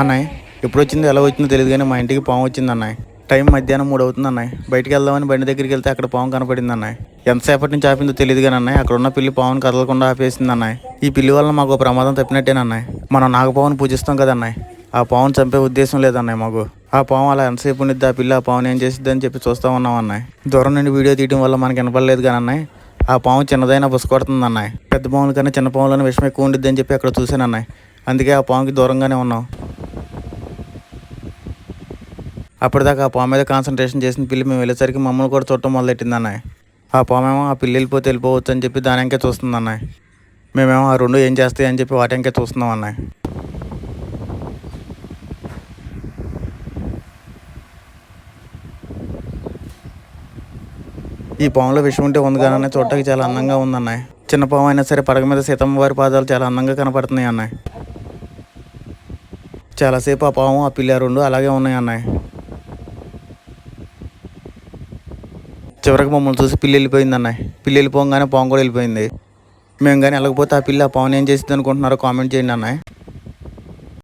అన్నయ్య ఎప్పుడు వచ్చిందో ఎలా వచ్చిందో తెలియదు కానీ మా ఇంటికి పాము వచ్చింది అన్నయ్య. టైం మధ్యాహ్నం మూడు అవుతుంది అన్నయ్య. బయటికి వెళ్దామని బండి దగ్గరికి వెళ్తే అక్కడ పాము కనపడింది అన్నయ్య. ఎంతసేపటి నుంచి ఆపిందో తెలియదు కానీ అన్నయ్య అక్కడ ఉన్న పిల్లి పావును కదలకుండా ఆపేసింది అన్నయ్య. ఈ పిల్లి వల్ల మాకు ఒక ప్రమాదం తప్పినట్టేనన్నయ్య మనం నాగపావును పూజిస్తాం కదా ఆ పావును చంపే ఉద్దేశం లేదన్నయ్య మాకు. ఆ పాము అలా ఎంతసేపు ఉండిద్ది ఆ పిల్ల ఆ పావును ఏం చేసిద్ది అని చెప్పి చూస్తూ ఉన్నాం అన్నయ్య. దూరం నుండి వీడియో తీయడం వల్ల మనకి వినపడలేదు కానీ అన్నయ్య ఆ పాము చిన్నదైనా బుసకొడుతుంది అన్నయ్య. పెద్ద పాముల కన్నా చిన్న పాములను విషం ఎక్కువ ఉండిద్ది అని చెప్పి అక్కడ చూశాను అన్నయ్య. అందుకే ఆ పాముకి దూరంగానే ఉన్నాం. అప్పటిదాకా ఆ పాము మీద కాన్సన్ట్రేషన్ చేసిన పిల్లి మేము వెళ్ళేసరికి మమ్మల్ని కూడా చూడటం మొదలెట్టింది అన్నయ్య. ఆ పామేమో ఆ పిల్లి వెళ్ళిపోతే వెళ్ళిపోవచ్చు అని చెప్పి దాని వెంకే చూస్తుంది అన్నయ్య. మేమేమో ఆ రెండు ఏం చేస్తాయి అని చెప్పి వాటి వెంకే చూస్తున్నాం అన్నయ్య. ఈ పాములో విషం ఉంటే ఉంది కానీ చూడటానికి చాలా అందంగా ఉంది అన్నయ్య. చిన్న పాము అయినా సరే పడగ మీద సీతమ్మ వారి పాదాలు చాలా అందంగా కనపడుతున్నాయి అన్నయ్య. చాలాసేపు ఆ పాము ఆ పిల్ల రెండు అలాగే ఉన్నాయి అన్నయ్య. చివరికి మమ్మల్ని చూసి పిల్లి వెళ్ళిపోయింది అన్న పిల్లి వెళ్ళిపోగానే పాము కూడా వెళ్ళిపోయింది. మేము కానీ వెళ్ళకపోతే ఆ పిల్ల ఆ ఏం చేసింది అనుకుంటున్నారో కామెంట్ చేయండి అన్నయ్య.